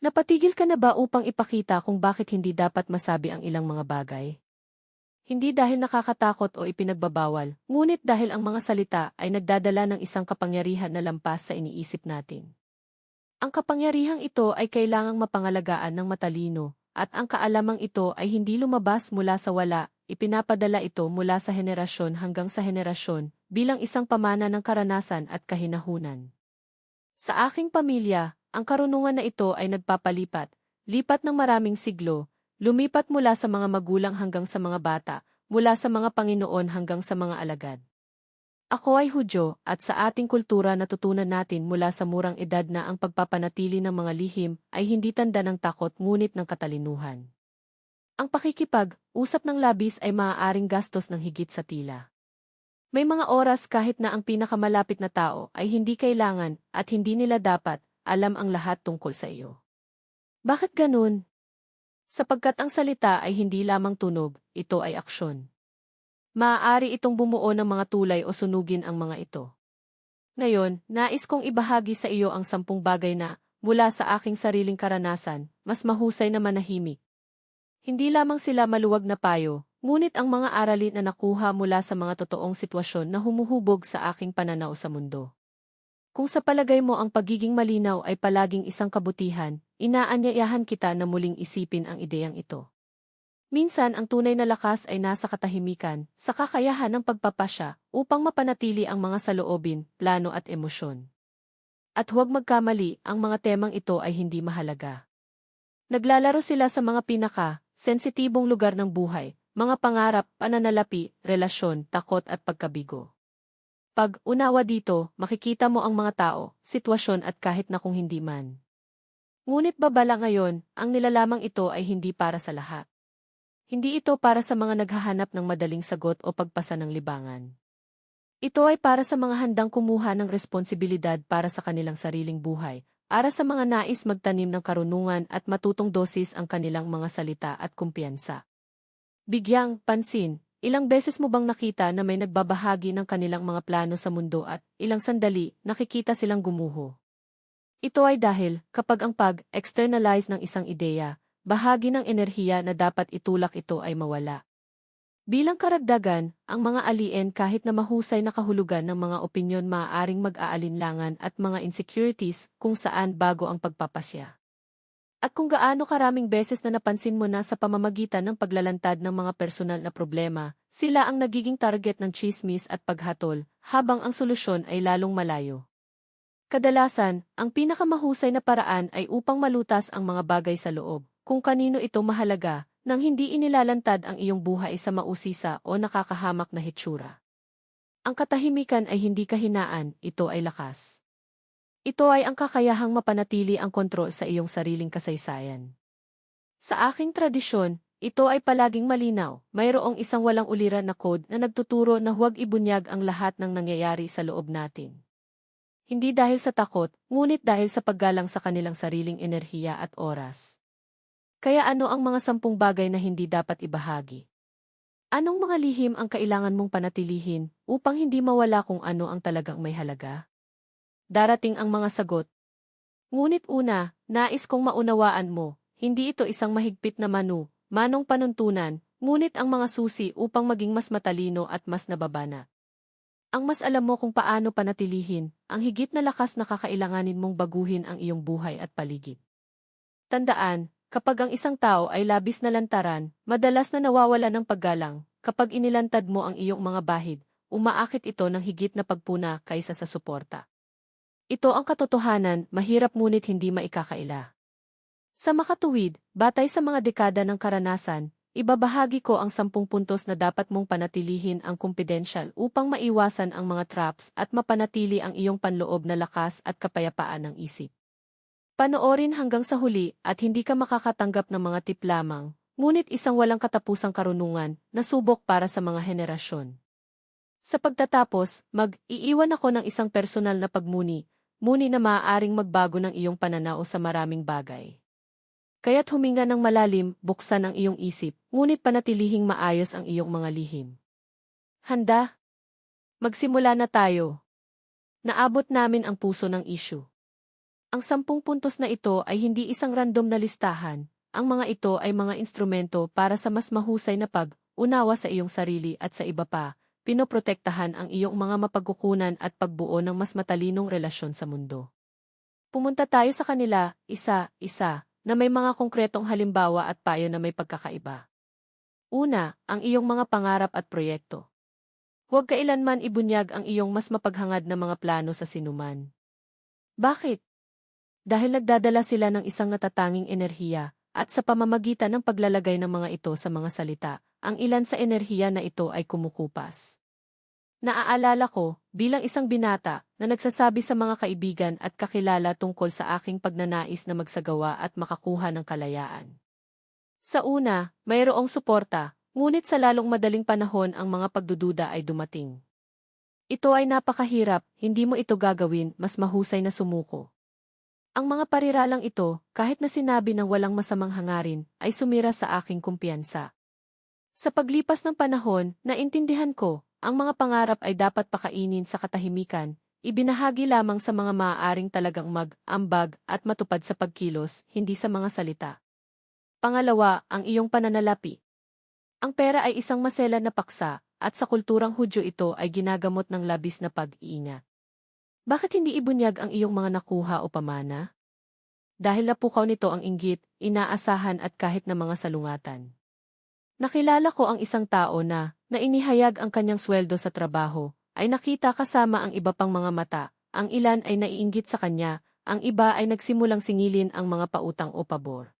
Napatigil ka na ba upang ipakita kung bakit hindi dapat masabi ang ilang mga bagay? Hindi dahil nakakatakot o ipinagbabawal, ngunit dahil ang mga salita ay nagdadala ng isang kapangyarihan na lampas sa iniisip natin. Ang kapangyarihang ito ay kailangang mapangalagaan ng matalino, at ang kaalamang ito ay hindi lumabas mula sa wala, ipinapadala ito mula sa henerasyon hanggang sa henerasyon, bilang isang pamana ng karanasan at kahinahunan. Sa aking pamilya, ang karunungan na ito ay nagpapalipat, lipat ng maraming siglo, lumipat mula sa mga magulang hanggang sa mga bata, mula sa mga Panginoon hanggang sa mga alagad. Ako ay Hudyo, at sa ating kultura natutunan natin mula sa murang edad na ang pagpapanatili ng mga lihim ay hindi tanda ng takot ngunit ng katalinuhan. Ang pakikipag, usap ng labis ay maaaring gastos ng higit sa tila. May mga oras kahit na ang pinakamalapit na tao ay hindi kailangan at hindi nila dapat alam ang lahat tungkol sa iyo. Bakit ganun? Sapagkat ang salita ay hindi lamang tunog, ito ay aksyon. Maaari itong bumuo ng mga tulay o sunugin ang mga ito. Ngayon, nais kong ibahagi sa iyo ang sampung bagay na, mula sa aking sariling karanasan, mas mahusay na manahimik. Hindi lamang sila maluwag na payo, ngunit ang mga aralin na nakuha mula sa mga totoong sitwasyon na humuhubog sa aking pananaw sa mundo. Kung sa palagay mo ang pagiging malinaw ay palaging isang kabutihan, inaanyayahan kita na muling isipin ang ideyang ito. Minsan ang tunay na lakas ay nasa katahimikan, sa kakayahan ng pagpapasya, upang mapanatili ang mga saloobin, plano at emosyon. At huwag magkamali, ang mga temang ito ay hindi mahalaga. Naglalaro sila sa mga pinaka, sensitibong lugar ng buhay, mga pangarap, pananalapi, relasyon, takot at pagkabigo. Pag unawa dito, makikita mo ang mga tao, sitwasyon at kahit na kung hindi man. Ngunit babala ngayon, ang nilalamang ito ay hindi para sa lahat. Hindi ito para sa mga naghahanap ng madaling sagot o pagpasa ng libangan. Ito ay para sa mga handang kumuha ng responsibilidad para sa kanilang sariling buhay, para sa mga nais magtanim ng karunungan at matutong dosis ang kanilang mga salita at kumpiyansa. Bigyang, pansin, Ilang beses mo bang nakita na may nagbabahagi ng kanilang mga plano sa mundo at, ilang sandali, nakikita silang gumuho? Ito ay dahil, kapag ang pag-externalize ng isang ideya, bahagi ng enerhiya na dapat itulak ito ay mawala. Bilang karagdagan, ang mga alien kahit na mahusay na kahulugan ng mga opinyon maaaring mag-aalinlangan at mga insecurities kung saan bago ang pagpapasya. At kung gaano karaming beses na napansin mo na sa pamamagitan ng paglalantad ng mga personal na problema, sila ang nagiging target ng chismis at paghatol, habang ang solusyon ay lalong malayo. Kadalasan, ang pinakamahusay na paraan ay upang malutas ang mga bagay sa loob, kung kanino ito mahalaga, nang hindi inilalantad ang iyong buhay sa mausisa o nakakahamak na hitsura. Ang katahimikan ay hindi kahinaan, ito ay lakas. Ito ay ang kakayahang mapanatili ang kontrol sa iyong sariling kasaysayan. Sa aking tradisyon, ito ay palaging malinaw, mayroong isang walang uliran na code na nagtuturo na huwag ibunyag ang lahat ng nangyayari sa loob natin. Hindi dahil sa takot, ngunit dahil sa paggalang sa kanilang sariling enerhiya at oras. Kaya ano ang mga sampung bagay na hindi dapat ibahagi? Anong mga lihim ang kailangan mong panatilihin upang hindi mawala kung ano ang talagang may halaga? Darating ang mga sagot. Ngunit una, nais kong maunawaan mo, hindi ito isang mahigpit na manu, manong panuntunan, ngunit ang mga susi upang maging mas matalino at mas nababana. Ang mas alam mo kung paano panatilihin, ang higit na lakas na kakailanganin mong baguhin ang iyong buhay at paligid. Tandaan, kapag ang isang tao ay labis na lantaran, madalas na nawawala ng paggalang, kapag inilantad mo ang iyong mga bahid, umaakit ito ng higit na pagpuna kaysa sa suporta. Ito ang katotohanan, mahirap ngunit hindi maikakaila. Sa makatuwid, batay sa mga dekada ng karanasan, ibabahagi ko ang sampung puntos na dapat mong panatilihin ang kumpidensyal upang maiwasan ang mga traps at mapanatili ang iyong panloob na lakas at kapayapaan ng isip. Panoorin hanggang sa huli at hindi ka makakatanggap ng mga tip lamang, ngunit isang walang katapusang karunungan na subok para sa mga henerasyon. Sa pagtatapos, mag-iiwan ako ng isang personal na pagmuni, muni na maaaring magbago ng iyong pananaw sa maraming bagay. Kaya't huminga ng malalim, buksan ang iyong isip, ngunit panatilihing maayos ang iyong mga lihim. Handa? Magsimula na tayo. Naabot namin ang puso ng issue. Ang sampung puntos na ito ay hindi isang random na listahan. Ang mga ito ay mga instrumento para sa mas mahusay na pag-unawa sa iyong sarili at sa iba pa, pinoprotektahan ang iyong mga mapagkukunan at pagbuo ng mas matalinong relasyon sa mundo. Pumunta tayo sa kanila, isa-isa, na may mga konkretong halimbawa at payo na may pagkakaiba. Una, ang iyong mga pangarap at proyekto. Huwag kailanman ibunyag ang iyong mas mapaghangad na mga plano sa sinuman. Bakit? Dahil nagdadala sila ng isang natatanging enerhiya, at sa pamamagitan ng paglalagay ng mga ito sa mga salita, ang ilan sa enerhiya na ito ay kumukupas. Naaalala ko, bilang isang binata, na nagsasabi sa mga kaibigan at kakilala tungkol sa aking pagnanais na magsagawa at makakuha ng kalayaan. Sa una, mayroong suporta, ngunit sa lalong madaling panahon ang mga pagdududa ay dumating. Ito ay napakahirap, hindi mo ito gagawin, mas mahusay na sumuko. Ang mga pariralang ito, kahit na sinabi ng walang masamang hangarin, ay sumira sa aking kumpiyansa. Sa paglipas ng panahon, naintindihan ko, ang mga pangarap ay dapat pakainin sa katahimikan, ibinahagi lamang sa mga maaaring talagang mag-ambag at matupad sa pagkilos, hindi sa mga salita. Pangalawa, ang iyong pananalapi. Ang pera ay isang masela na paksa, at sa kulturang Hudyo ito ay ginagamot ng labis na pag-iingat. Bakit hindi ibunyag ang iyong mga nakuha o pamana? Dahil napukaw nito ang inggit, inaasahan at kahit na mga salungatan. Nakilala ko ang isang tao na, na inihayag ang kanyang sweldo sa trabaho, ay nakita kasama ang iba pang mga mata, ang ilan ay naiinggit sa kanya, ang iba ay nagsimulang singilin ang mga pautang o pabor.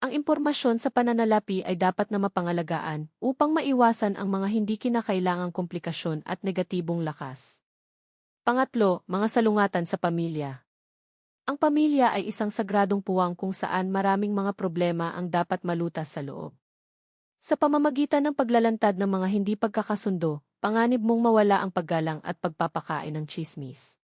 Ang impormasyon sa pananalapi ay dapat na mapangalagaan upang maiwasan ang mga hindi kinakailangang komplikasyon at negatibong lakas. Pangatlo, mga salungatan sa pamilya. Ang pamilya ay isang sagradong puwang kung saan maraming mga problema ang dapat malutas sa loob. Sa pamamagitan ng paglalantad ng mga hindi pagkakasundo, panganib mong mawala ang paggalang at pagpapakain ng chismis.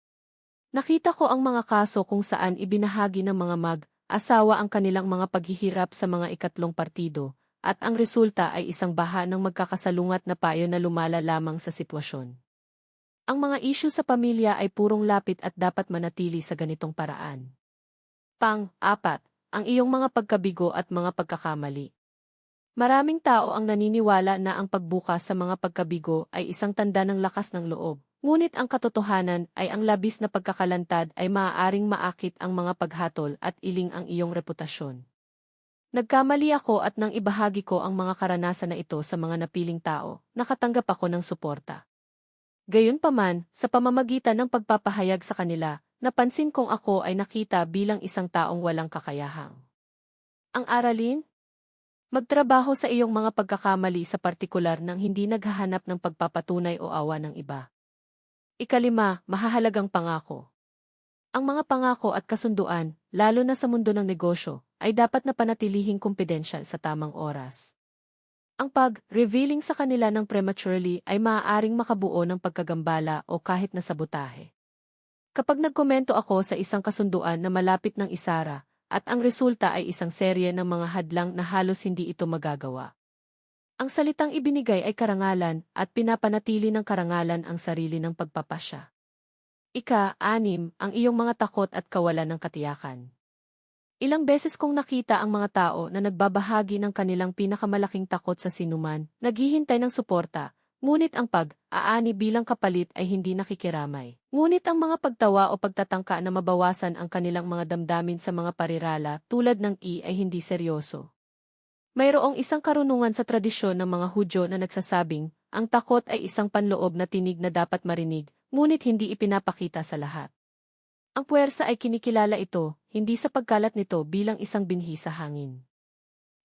Nakita ko ang mga kaso kung saan ibinahagi ng mga mag-asawa ang kanilang mga paghihirap sa mga ikatlong partido, at ang resulta ay isang baha ng magkakasalungat na payo na lumala lamang sa sitwasyon. Ang mga isyu sa pamilya ay purong lapit at dapat manatili sa ganitong paraan. Pang-apat, ang iyong mga pagkabigo at mga pagkakamali. Maraming tao ang naniniwala na ang pagbukas sa mga pagkabigo ay isang tanda ng lakas ng loob. Ngunit ang katotohanan ay ang labis na pagkakalantad ay maaaring maakit ang mga paghatol at iling ang iyong reputasyon. Nagkamali ako at nang ibahagi ko ang mga karanasan na ito sa mga napiling tao, nakatanggap ako ng suporta. Gayunpaman, sa pamamagitan ng pagpapahayag sa kanila, napansin kong ako ay nakita bilang isang taong walang kakayahang. Ang aralin, Magtrabaho sa iyong mga pagkakamali sa partikular nang hindi naghahanap ng pagpapatunay o awa ng iba. Ikalima, mahahalagang pangako. Ang mga pangako at kasunduan, lalo na sa mundo ng negosyo, ay dapat na panatilihing kumpidensyal sa tamang oras. Ang pag-revealing sa kanila ng prematurely ay maaaring makabuo ng pagkagambala o kahit na sabotahe. Kapag nagkomento ako sa isang kasunduan na malapit ng isara, at ang resulta ay isang serye ng mga hadlang na halos hindi ito magagawa. Ang salitang ibinigay ay karangalan at pinapanatili ng karangalan ang sarili ng pagpapasya. Ika-anim, ang iyong mga takot at kawalan ng katiyakan. Ilang beses kong nakita ang mga tao na nagbabahagi ng kanilang pinakamalaking takot sa sinuman, naghihintay ng suporta, Ngunit ang pag-aani bilang kapalit ay hindi nakikiramay. Ngunit ang mga pagtawa o pagtatangka na mabawasan ang kanilang mga damdamin sa mga parirala tulad ng i ay hindi seryoso. Mayroong isang karunungan sa tradisyon ng mga Hudyo na nagsasabing, ang takot ay isang panloob na tinig na dapat marinig, ngunit hindi ipinapakita sa lahat. Ang puwersa ay kinikilala ito, hindi sa pagkalat nito bilang isang binhi sa hangin.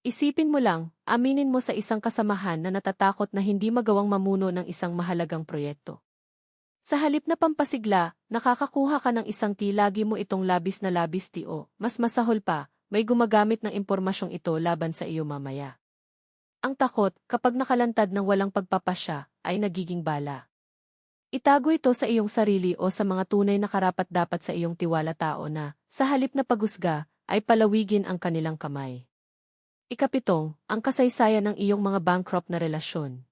Isipin mo lang, aminin mo sa isang kasamahan na natatakot na hindi magawang mamuno ng isang mahalagang proyekto. Sa halip na pampasigla, nakakakuha ka ng isang ti lagi mo itong labis na labis ti o, mas masahol pa, may gumagamit ng impormasyong ito laban sa iyo mamaya. Ang takot, kapag nakalantad ng walang pagpapasya, ay nagiging bala. Itago ito sa iyong sarili o sa mga tunay na karapat dapat sa iyong tiwala tao na, sa halip na pagusga, ay palawigin ang kanilang kamay. Ikapitong, ang kasaysayan ng iyong mga bankrupt na relasyon.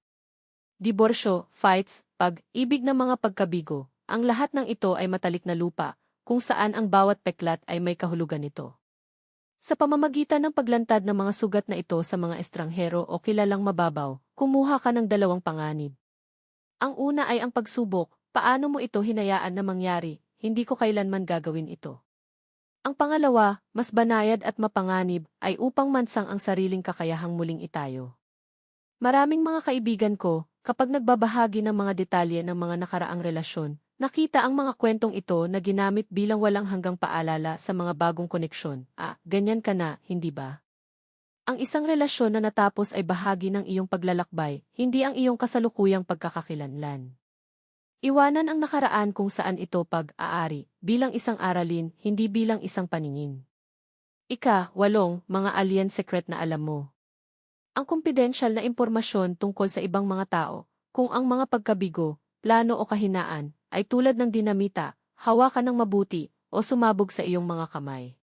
Diborsyo, fights, pag-ibig ng mga pagkabigo, ang lahat ng ito ay matalik na lupa, kung saan ang bawat peklat ay may kahulugan nito. Sa pamamagitan ng paglantad ng mga sugat na ito sa mga estranghero o kilalang mababaw, kumuha ka ng dalawang panganib. Ang una ay ang pagsubok, paano mo ito hinayaan na mangyari, hindi ko kailanman gagawin ito. Ang pangalawa, mas banayad at mapanganib, ay upang mansang ang sariling kakayahang muling itayo. Maraming mga kaibigan ko, kapag nagbabahagi ng mga detalye ng mga nakaraang relasyon, nakita ang mga kwentong ito na ginamit bilang walang hanggang paalala sa mga bagong koneksyon. Ah, ganyan ka na, hindi ba? Ang isang relasyon na natapos ay bahagi ng iyong paglalakbay, hindi ang iyong kasalukuyang pagkakakilanlan. Iwanan ang nakaraan kung saan ito pag-aari, bilang isang aralin, hindi bilang isang paningin. Ika, walong, mga alien secret na alam mo. Ang kumpidensyal na impormasyon tungkol sa ibang mga tao, kung ang mga pagkabigo, plano o kahinaan, ay tulad ng dinamita, hawakan ng mabuti, o sumabog sa iyong mga kamay.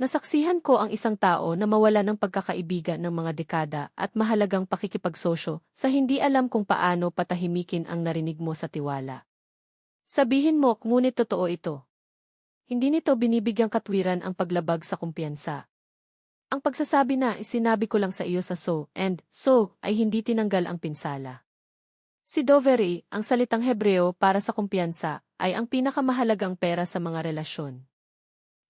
Nasaksihan ko ang isang tao na mawala ng pagkakaibigan ng mga dekada at mahalagang pakikipagsosyo sa hindi alam kung paano patahimikin ang narinig mo sa tiwala. Sabihin mo, ngunit totoo ito. Hindi nito binibigyang katwiran ang paglabag sa kumpiyansa. Ang pagsasabi na sinabi ko lang sa iyo sa so and so ay hindi tinanggal ang pinsala. Si Doveri, ang salitang Hebreo para sa kumpiyansa, ay ang pinakamahalagang pera sa mga relasyon.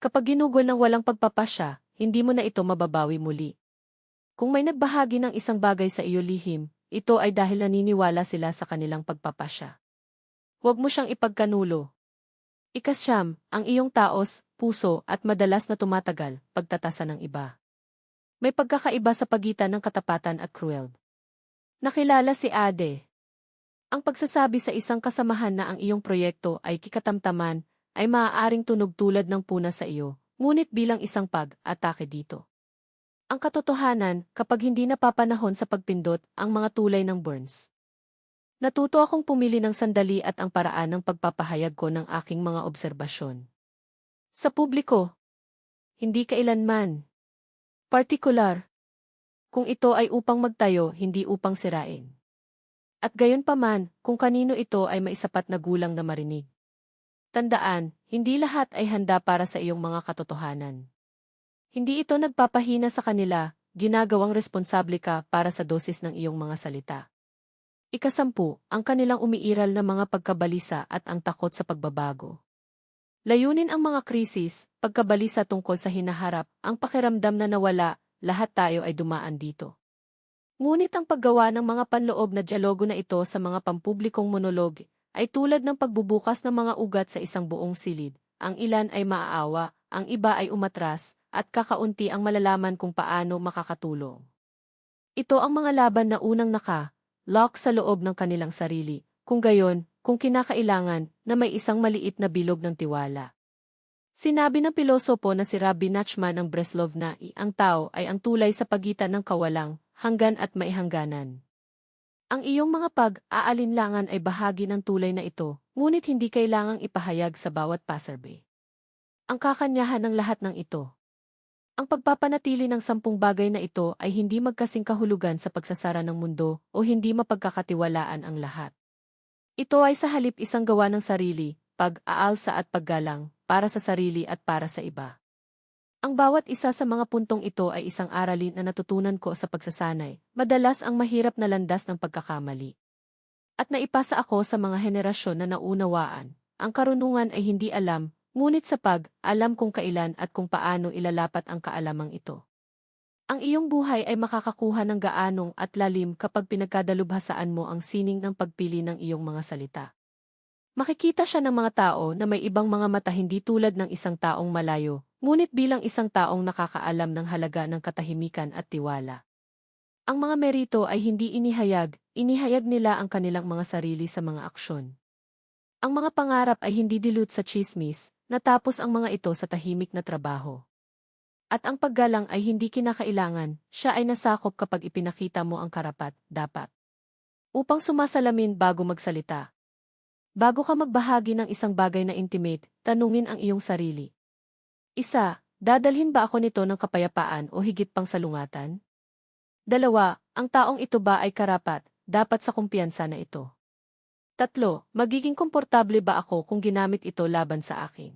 Kapag ginugol ng walang pagpapasya, hindi mo na ito mababawi muli. Kung may nagbahagi ng isang bagay sa iyo lihim, ito ay dahil naniniwala sila sa kanilang pagpapasya. Huwag mo siyang ipagkanulo. Ikasyam, ang iyong taos, puso at madalas na tumatagal, pagtatasa ng iba. May pagkakaiba sa pagitan ng katapatan at cruel. Nakilala si Ade. Ang pagsasabi sa isang kasamahan na ang iyong proyekto ay kikatamtaman ay maaaring tunog tulad ng puna sa iyo, ngunit bilang isang pag-atake dito. Ang katotohanan, kapag hindi napapanahon sa pagpindot ang mga tulay ng Burns. Natuto akong pumili ng sandali at ang paraan ng pagpapahayag ko ng aking mga obserbasyon. Sa publiko, hindi kailanman. Partikular. Kung ito ay upang magtayo, hindi upang sirain. At gayon paman, kung kanino ito ay maisapat na gulang na marinig. Tandaan, hindi lahat ay handa para sa iyong mga katotohanan. Hindi ito nagpapahina sa kanila, ginagawang responsable ka para sa dosis ng iyong mga salita. Ikasampu, ang kanilang umiiral na mga pagkabalisa at ang takot sa pagbabago. Layunin ang mga krisis, pagkabalisa tungkol sa hinaharap, ang pakiramdam na nawala, lahat tayo ay dumaan dito. Ngunit ang paggawa ng mga panloob na dialogo na ito sa mga pampublikong monolog ay tulad ng pagbubukas ng mga ugat sa isang buong silid. Ang ilan ay maaawa, ang iba ay umatras, at kakaunti ang malalaman kung paano makakatulong. Ito ang mga laban na unang naka, lock sa loob ng kanilang sarili, kung gayon, kung kinakailangan na may isang maliit na bilog ng tiwala. Sinabi ng pilosopo na si Rabbi Nachman ng Breslov na ang tao ay ang tulay sa pagitan ng kawalang, hanggan at maihangganan. Ang iyong mga pag-aalinlangan ay bahagi ng tulay na ito, ngunit hindi kailangang ipahayag sa bawat passerby. Ang kakanyahan ng lahat ng ito. Ang pagpapanatili ng sampung bagay na ito ay hindi magkasing kahulugan sa pagsasara ng mundo o hindi mapagkakatiwalaan ang lahat. Ito ay sa halip isang gawa ng sarili, pag-aalsa at paggalang, para sa sarili at para sa iba. Ang bawat isa sa mga puntong ito ay isang aralin na natutunan ko sa pagsasanay, madalas ang mahirap na landas ng pagkakamali. At naipasa ako sa mga henerasyon na naunawaan, ang karunungan ay hindi alam, ngunit sa pag-alam kung kailan at kung paano ilalapat ang kaalamang ito. Ang iyong buhay ay makakakuha ng gaanong at lalim kapag pinagkadalubhasaan mo ang sining ng pagpili ng iyong mga salita. Makikita siya ng mga tao na may ibang mga mata hindi tulad ng isang taong malayo, ngunit bilang isang taong nakakaalam ng halaga ng katahimikan at tiwala. Ang mga merito ay hindi inihayag, inihayag nila ang kanilang mga sarili sa mga aksyon. Ang mga pangarap ay hindi dilute sa chismis, natapos ang mga ito sa tahimik na trabaho. At ang paggalang ay hindi kinakailangan, siya ay nasakop kapag ipinakita mo ang karapat, dapat. Upang sumasalamin bago magsalita. Bago ka magbahagi ng isang bagay na intimate, tanungin ang iyong sarili. Isa, dadalhin ba ako nito ng kapayapaan o higit pang salungatan? Dalawa, ang taong ito ba ay karapat, dapat sa kumpiyansa na ito? Tatlo, magiging komportable ba ako kung ginamit ito laban sa akin?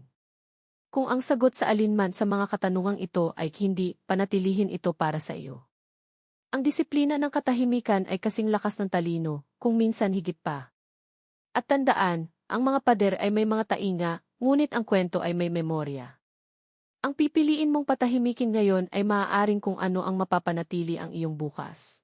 Kung ang sagot sa alinman sa mga katanungang ito ay hindi, panatilihin ito para sa iyo. Ang disiplina ng katahimikan ay kasing lakas ng talino, kung minsan higit pa. At tandaan, ang mga pader ay may mga tainga, ngunit ang kwento ay may memorya. Ang pipiliin mong patahimikin ngayon ay maaaring kung ano ang mapapanatili ang iyong bukas.